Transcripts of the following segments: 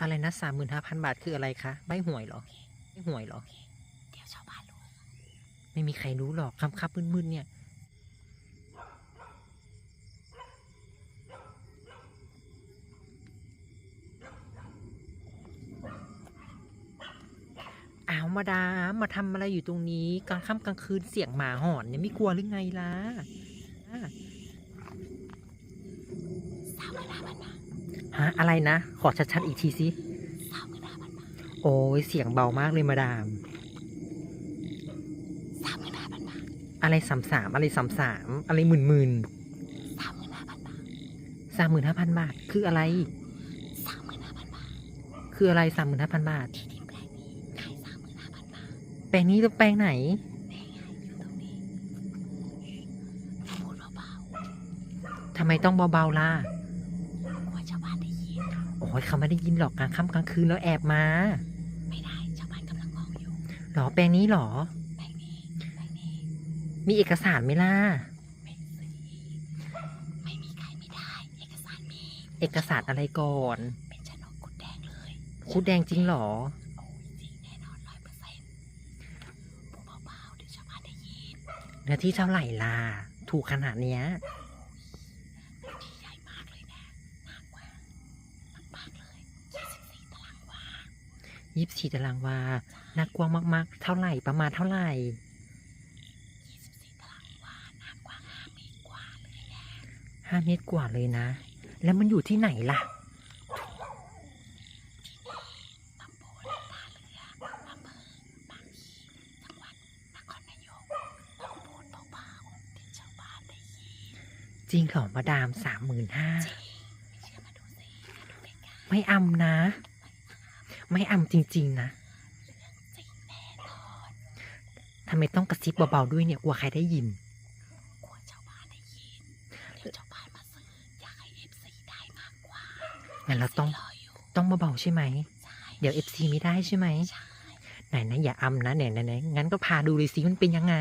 อะไรนะสามหมื่นห้าพันบาทคืออะไรคะใบหวยเหรอใบหวยเหรอ เดี๋ยวชาวบ้านรู้ไม่มีใครรู้หรอกคำคับมืดๆเนี่ย อ้าวมาดามมาทำอะไรอยู่ตรงนี้ กลางค่ำกลางคืนเสียงหมาหอนเนี่ยไม่กลัวหรือไงล่ะ สามหมื่นห้าพันบา ฮะอะไรนะ ขอชัดๆอีกทีสิสามหมื่นห้าพันบาทโอ้ยเสียงเบามากเลยมาดามสามหมื่นห้าพันบาทอะไรสามสามอะไรสามสามอะไรหมื่นหมื่นสามหมื่นห้าพันบาทสามหมื่นห้าพันบาท คืออะไรสามหมื่นห้าพันบาท คืออะไรสามหมื่นห้าพันบาทที่ดินแปลงนี้ขายสามหมื่นห้าพันบาทแปลงนี้แล้วแปลงไหนนี่ไงอยู่ตรงนี้พูดเบาทำไมต้องเบาๆล่ะ ๆกลัวชาวบ้านได้ยิน โอ้ ยเขาไม่ได้ยินหรอกกลางค่ำกลางคืนแล้วแอบมา ไม่ได้ชาวบ้านกำลังมองอยู่หรอแปลงนี้หรอ แปลงนี้แปลงนี้ มีเอกสารไหมล่ะ ไม่ซื้อไม่มีใครไม่ได้ เอกสารมี เอกสารอะไรก่อน เป็นโฉนดกุดแดงเลยคุดแดงจริงหรอโอ้ยจริงแน่นอนร้อยเปอร์เซ็นต์พูดเบาๆเดี๋ยวชาวบ้านได้ยินเนื้อที่เท่าไหร่ล่ะ ถูกขนาดเนี้ย ที่ใหญ่มากเลยนะมากกว่ามากๆเลย24ตารางวา ยี่สิบสี่ตารางวาน่ากว้างมาก ๆ เท่าไหร่ประมาณเท่าไหร่24ตารางวาหนักกว่า5เมตรกว่าเลยแหละห้าเมตรกว่าเลยนะ แล้วมันอยู่ที่ไหนล่ะตำบลท่าเรืออำเภอบางพีจังหวัดนครนายกต้องพูดเบารีจริงเหรอมาดามสามหมื่นห้า ไม่เชื่อมาดูสิมาดูใกล้ๆไม่อำนะ ไม่อำจริง ๆ นะเรื่องจริงแน่นอนทำไมต้องกระซิบเบาๆด้วยเนี่ยกลัวใครได้ยินกลัวชาวบ้านได้ยินเดี๋ยวชาวบ้านมาซื้ออยากให้เอฟซีได้มากกว่างั้นเราต้องรออยู่ต้องเบาๆใช่ไหมใช่เดี๋ยวเอฟซีไม่ได้ใช่ไหมใช่ไหนนะอย่าอำนะไหนไหนไหนงั้นก็พาดูเลยสิมันเป็นยังไง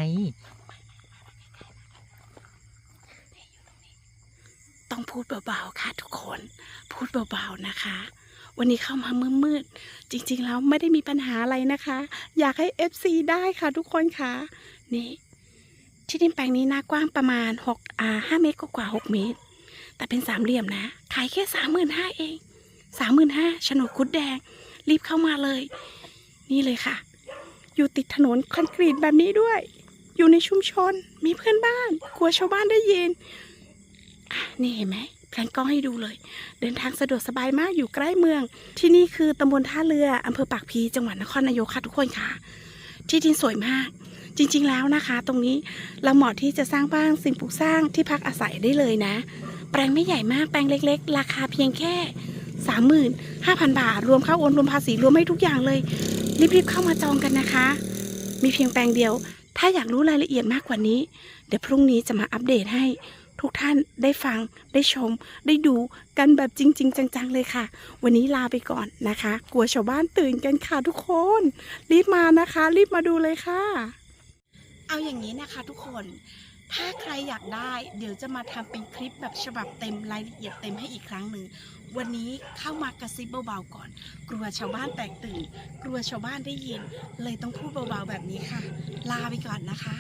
ต้องพูดเบาๆค่ะทุกคน พูดเบาๆนะคะ วันนี้เข้ามามืดๆจริงๆแล้วไม่ได้มีปัญหาอะไรนะคะ อยากให้ FC ได้ค่ะทุกคนค่ะ นี่ที่ดินแปลงนี้หน้ากว้างประมาณ6อ่า5เมตรกว่า 6 เมตร แต่เป็นสามเหลี่ยมนะ ขายแค่สามหมื่นห้าเองสามหมื่นห้าโฉนดคุดแดง รีบเข้ามาเลย นี่เลยค่ะ อยู่ติดถนนคอนกรีตแบบนี้ด้วย อยู่ในชุมชนมีเพื่อนบ้าน กลัวชาวบ้านได้ยินนี่เห็นไหม แพลนกล้องให้ดูเลย เดินทางสะดวกสบายมากอยู่ใกล้เมือง ที่นี่คือตำบลท่าเรืออำเภอปากพีจังหวัดนครนายกค่ะทุกคนค่ะ ที่ดินสวยมาก จริงๆแล้วนะคะ ตรงนี้เราเหมาะที่จะสร้างบ้านสิ่งปลูกสร้างที่พักอาศัยได้เลยนะ แปลงไม่ใหญ่มากแปลงเล็ก ๆ ราคาเพียงแค่สามหมื่นห้าพันบาท รวมค่าโอนรวมภาษีรวมให้ทุกอย่างเลยรีบๆเข้ามาจองกันนะคะ มีเพียงแปลงเดียว ถ้าอยากรู้รายละเอียดมากกว่านี้ เดี๋ยวพรุ่งนี้จะมาอัปเดตให้ ทุกท่านได้ฟังได้ชม ได้ดูกันแบบจริง ๆ จัง ๆ เลยค่ะ วันนี้ลาไปก่อนนะคะ กลัวชาวบ้านตื่นกันค่ะทุกคน รีบมานะคะ รีบมาดูเลยค่ะ เอาอย่างนี้นะคะทุกคน ถ้าใครอยากได้ เดี๋ยวจะมาทำเป็นคลิปแบบฉบับเต็มรายละเอียดเต็มให้อีกครั้งหนึ่งวันนี้เข้ามากระซิบเบาๆก่อน กลัวชาวบ้านแตกตื่น กลัวชาวบ้านได้ยิน เลยต้องพูดเบาๆแบบนี้ค่ะ ลาไปก่อนนะคะ